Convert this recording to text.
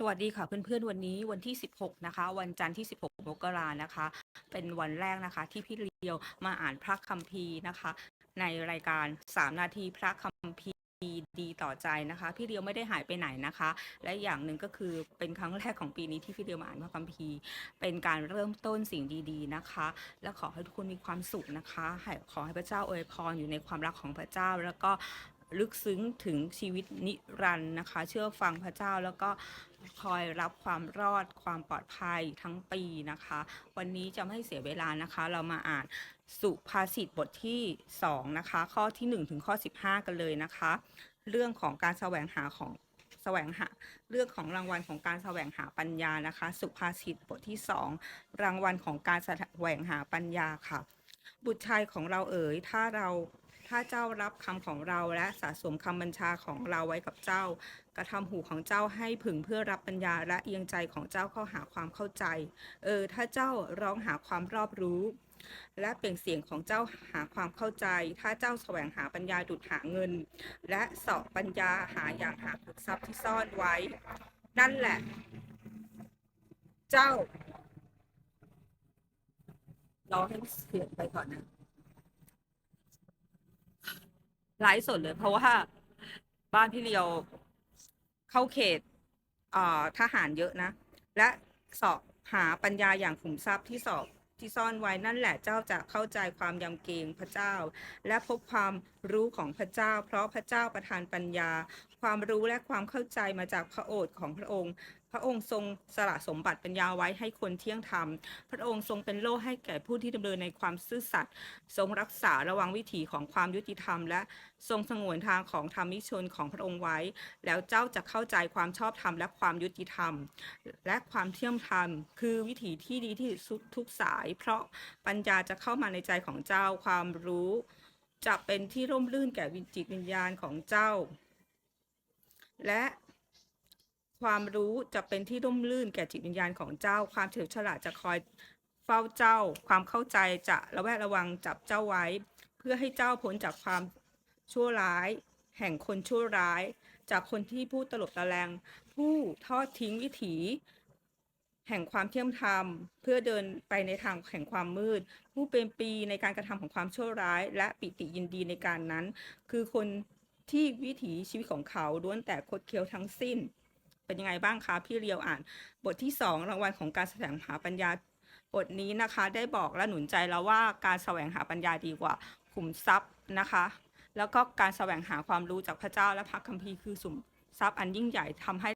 สวัสดีค่ะเพื่อนๆวันนี้วันที่ 16 นะคะ วันจันทร์ที่ 16 มกรานะคะ เป็นวันแรกนะคะ ที่พี่เลียวมาอ่านพระคัมภีร์นะคะ ในรายการ 3 นาทีพระคัมภีร์ดีต่อใจนะคะ พี่เลียวไม่ได้หายไปไหนนะคะ และอย่างหนึ่งก็คือเป็นครั้งแรกของปีนี้ที่พี่เลียวมาอ่านพระคัมภีร์เป็นการเริ่มต้นสิ่งดีๆนะคะ และขอให้ทุกคนมีความสุขนะคะขอให้พระเจ้าอวยพรอยู่ในความรักของพระเจ้า แล้วก็ ลึกซึ้งถึงชีวิตนิรันดร์นะคะ เชื่อฟังพระเจ้าแล้วก็คอยรับความรอดความปลอดภัยทั้งปีนะคะ วันนี้จะไม่เสียเวลานะคะ เรามาอ่านสุภาษิตบทที่ 2 นะคะ ข้อที่ 1 ถึงข้อ 15 กันเลยนะคะ เรื่องของการแสวงหาของแสวงหาเรื่องของรางวัลของการแสวงหาปัญญานะคะ สุภาษิตบทที่ 2 รางวัลของการแสวงหาปัญญาค่ะ บุตรชายของเราเอ๋ยถ้าเรา ถ้าเจ้ารับคำของเราและสะสมคำบัญชาของเราไว้กับเจ้า กระทำหูของเจ้าให้ผึ่งเพื่อรับปัญญาและเอียงใจของเจ้าเข้าหาความเข้าใจ เออ ถ้าเจ้าร้องหาความรอบรู้ และเปล่งเสียงของเจ้าหาความเข้าใจ ถ้าเจ้าแสวงหาปัญญาดุดหาเงิน และสาะปัญญาหาอย่างหาขุมทรัพย์ที่ซ่อนไว้ นั่นแหละ เจ้ารอให้เสียงไปก่อนนะ ไลฟ์สดเลย เพราะว่าบ้านพี่เลียวเข้าเขตอ่าทหารเยอะนะ และสอบหาปัญญาอย่างขุมทรัพย์ที่สอบที่ซ่อนไว้นั่นแหละเจ้าจะเข้าใจความยำเกรงพระเจ้า และพบความรู้ของพระเจ้า เพราะพระเจ้าประทานปัญญา ความรู้และความเข้าใจมาจากพระโอษฐ์ของพระองค์ ระองค์ทรงสละสมบัติปัญญาไว้ให้คนเที่ยงธรรม พระองค์ทรงเป็นโล่ให้แก่ผู้ที่ดำเนินในความซื่อสัตย์ ทรงรักษาระวังวิถีของความยุติธรรม และทรงสงวนทางของธรรมิชนของพระองค์ไว้ แล้วเจ้าจะเข้าใจความชอบธรรมและความยุติธรรม และความเที่ยมธรรม คือวิถีที่ดีที่สุดทุกสาย เพราะปัญญาจะเข้ามาในใจของเจ้าความรู้ จะเป็นที่ร่มรื่นแก่วิจิตวิญญาณของเจ้า และ ความรู้จะเป็นที่ร่มรื่นแก่จิตวิญญาณของเจ้า ความเฉลียวฉลาดจะคอยเฝ้าเจ้า ความเข้าใจจะระแวดระวังจับเจ้าไว้ เพื่อให้เจ้าพ้นจากความชั่วร้าย แห่งคนชั่วร้าย จากคนที่พูดตลบตะแลงผู้ทอดทิ้งวิถี แห่งความเที่ยมธรรม เพื่อเดินไปในทางแห่งความมืด ผู้เป็นปีในการกระทำของความชั่วร้าย และปิติยินดีในการนั้น คือคนที่วิถีชีวิตของเขาล้วนแต่คดเคี้ยวทั้งสิ้น เป็นยังไงบ้างคะพี่เรียวอ่าน บทที่สองรางวัลของการแสวงหาปัญญาบทนี้นะคะได้บอกและหนุนใจเราว่าการแสวงหาปัญญาดีกว่าขุมทรัพย์นะคะ แล้วก็การแสวงหาความรู้จากพระเจ้าและพระคัมภีร์คือสุมทรัพย์อันยิ่งใหญ่ทำให้